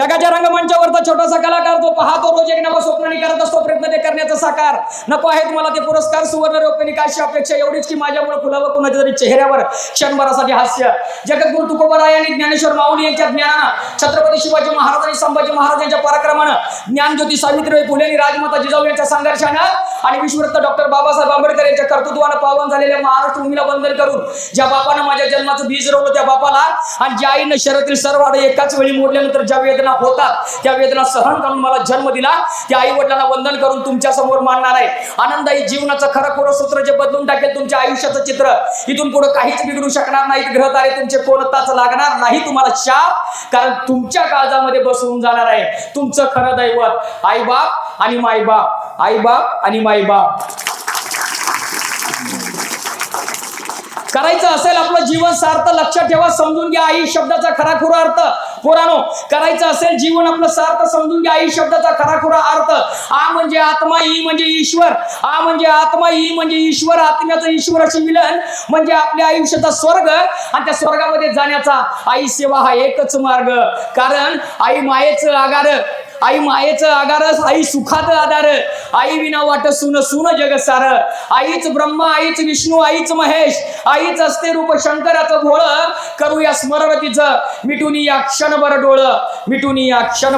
जगाच्या रंगमंचावरचा छोटासा कलाकार तो पाहतो रोज एक नवा स्वप्नाने करत असतो प्रयत्न ते करण्याचा साकार. नको आहे तुम्हाला ते पुरस्कार सुवर्ण रोपणी काशी अपेक्षा एवढीच की माझ्यामुळे फुलावं कोणाच्या तरी चेहऱ्यावर क्षणभरासाठी हास्य. जगद्गुरु तुकोबराय आणि ज्ञानेश्वर माऊली यांच्या ज्ञानानं छत्रपती शिवाजी महाराज आणि संभाजी महाराज यांच्या पराक्रमानं ज्ञानज्योती सावित्रीबाई फुले आणि राजमाता जिजाऊ यांच्या संघर्षानं आणि विश्वरत्न डॉक्टर बाबासाहेब आंबेडकर यांच्या कर्तृत्वानं पावन झालेल्या महाराष्ट्र भूमीला वंदन करून ज्या बापानं माझ्या जन्माचं बीज रोवलं त्या बापाला आणि ज्या आईनं शहरातील सर्व एकाच वेळी मोडल्यानंतर ज्या वेदना होतात त्या वेदना सहन करून मला जन्म दिला त्या आई वडिलांना वंदन करून तुमच्यासमोर मांडणार आहे. आनंदाई जीवनाचं खरं खोरं सूत्र जे बदलून टाकेल तुमच्या आयुष्याचं चित्र इथून पुढे काहीच बिघडू शकणार नाही ग्रह तारे तुमचे कोणताच लागणार नाही तुम्हाला शाप कारण तुमच्या काळजामध्ये बसवून जाणार आहे. तुमचं खरं दैवत आई बाप आणि मायबाप आई बाप आणि मायबाप. करायचं असेल आपलं जीवन सार्थ लक्षात ठेवा समजून घ्या आई शब्दाचा खरा खुरा अर्थ. पोरानो करायचं असेल जीवन आपलं सार्थ समजून घ्या आई शब्दाचा खरा खुरा अर्थ. आ म्हणजे आत्मा ई म्हणजे ईश्वर. आ म्हणजे आत्मा ई म्हणजे ईश्वर. आत्म्याचं ईश्वराचे मिलन म्हणजे आपल्या आयुष्याचा स्वर्ग आणि त्या स्वर्गामध्ये जाण्याचा आई सेवा हा एकच मार्ग. कारण आई मायेचं आगार आई मायेचं आगारस आई सुखाचं आधार. आई विना वाट सुन सुन जग सार. आईच ब्रह्मा आईच विष्णू आईच महेश. आईच असते रूप शंकराचं घोळ. करूया स्मरण तिचं मिटून या क्षणभर डोळ. मिटून या क्षण